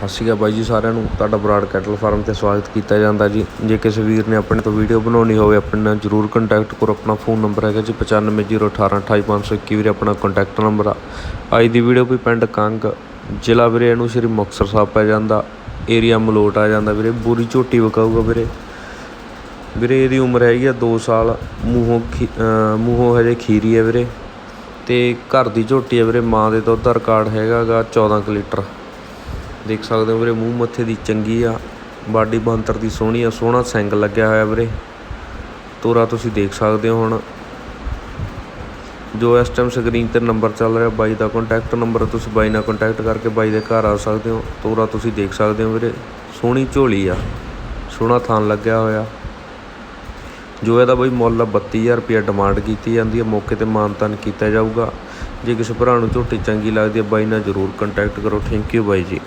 ਸਤਿ ਸ਼੍ਰੀ ਅਕਾਲ ਬਾਈ ਜੀ ਸਾਰਿਆਂ ਨੂੰ। ਤੁਹਾਡਾ ਬਰਾੜ ਕੈਟਲ ਫਾਰਮ ਤੇ ਸਵਾਗਤ ਕੀਤਾ ਜਾਂਦਾ ਜੀ। ਜੇ ਕਿਸੇ ਵੀਰ ਨੇ ਆਪਣੇ ਤੋਂ ਵੀਡੀਓ ਬਣਾਉਣੀ ਹੋਵੇ, ਆਪਣੇ ਨਾਲ ਜਰੂਰ ਕੰਟੈਕਟ ਕਰੋ। ਆਪਣਾ ਫੋਨ ਨੰਬਰ ਹੈਗਾ ਜੀ 9501828521 ਵੀਰੇ, ਆਪਣਾ ਕੰਟੈਕਟ ਨੰਬਰ ਆ। ਅੱਜ ਦੀ ਵੀਡੀਓ ਵੀ ਪਿੰਡ ਕੰਗ ਜ਼ਿਲ੍ਹਾ ਵੀਰੇ, ਇਹਨੂੰ ਸ਼੍ਰੀ ਮੁਕਤਸਰ ਸਾਹਿਬ ਪੈ ਜਾਂਦਾ। ਏਰੀਆ ਮਲੋਟ ਆ ਜਾਂਦਾ ਵੀਰੇ। ਬੁਰੀ ਝੋਟੀ ਵਿਕਾਊਗਾ ਵੀਰੇ। ਵੀਰੇ, ਇਹਦੀ ਉਮਰ ਹੈਗੀ ਆ 2 ਸਾਲ। ਮੂੰਹੋਂ ਖੀ- ਮੂੰਹੋਂ ਹਜੇ ਖੀਰੀ ਹੈ ਵੀਰੇ। ਤੇ ਘਰ ਦੀ ਝੋਟੀ ਹੈ ਵੀਰੇ। ਮਾਂ ਦੇ ਦੁੱਧ ਦਾ ਰਿਕਾਰਡ ਹੈਗਾਗਾ 14 ਕੁ ਲੀਟਰ। ਦੇਖ ਸਕਦੇ ਹੋ ਵੀਰੇ, ਮੂੰਹ ਮੱਥੇ ਦੀ ਚੰਗੀ ਆ, ਬਾਡੀ ਬੰਤਰ ਦੀ ਸੋਹਣੀ ਆ, ਸੋਹਣਾ ਸਿੰਗ ਲੱਗਿਆ ਹੋਇਆ ਵੀਰੇ। ਤੋਰਾ ਤੁਸੀਂ ਦੇਖ ਸਕਦੇ ਹੋ ਹੁਣ। ਜੋ ਇਸ ਟਾਈਮ ਸਕਰੀਨ ਤੇ ਨੰਬਰ ਚੱਲ ਰਿਹਾ, ਬਾਈ ਦਾ ਕੰਟੈਕਟ ਨੰਬਰ ਤੁਸੀਂ ਬਾਈ ਨਾਲ ਕੰਟੈਕਟ ਕਰਕੇ ਬਾਈ ਦੇ ਘਰ ਆ ਸਕਦੇ ਹੋ। ਤੋਰਾ ਤੁਸੀਂ ਦੇਖ ਸਕਦੇ ਹੋ ਵੀਰੇ, ਸੋਹਣੀ ਝੋਲੀ ਆ, ਸੋਹਣਾ ਥਾਨ ਲੱਗਿਆ ਹੋਇਆ। ਜੋ ਇਹਦਾ ਬਈ ਮੁੱਲ ਆ 32000 ਰੁਪਏ ਡਿਮਾਂਡ ਕੀਤੀ ਜਾਂਦੀ ਹੈ ਮੌਕੇ ਤੇ ਮਾਨਤਾਨ ਕੀਤਾ ਜਾਊਗਾ। ਜੇ ਕਿਸੇ ਭਰਾ ਨੂੰ ਝੋਟੀ ਚੰਗੀ ਲੱਗਦੀ ਹੈ ਬਾਈ ਨਾਲ ਜ਼ਰੂਰ ਕੰਟੈਕਟ ਕਰੋ। ਥੈਂਕ ਯੂ ਬਾਈ ਜੀ।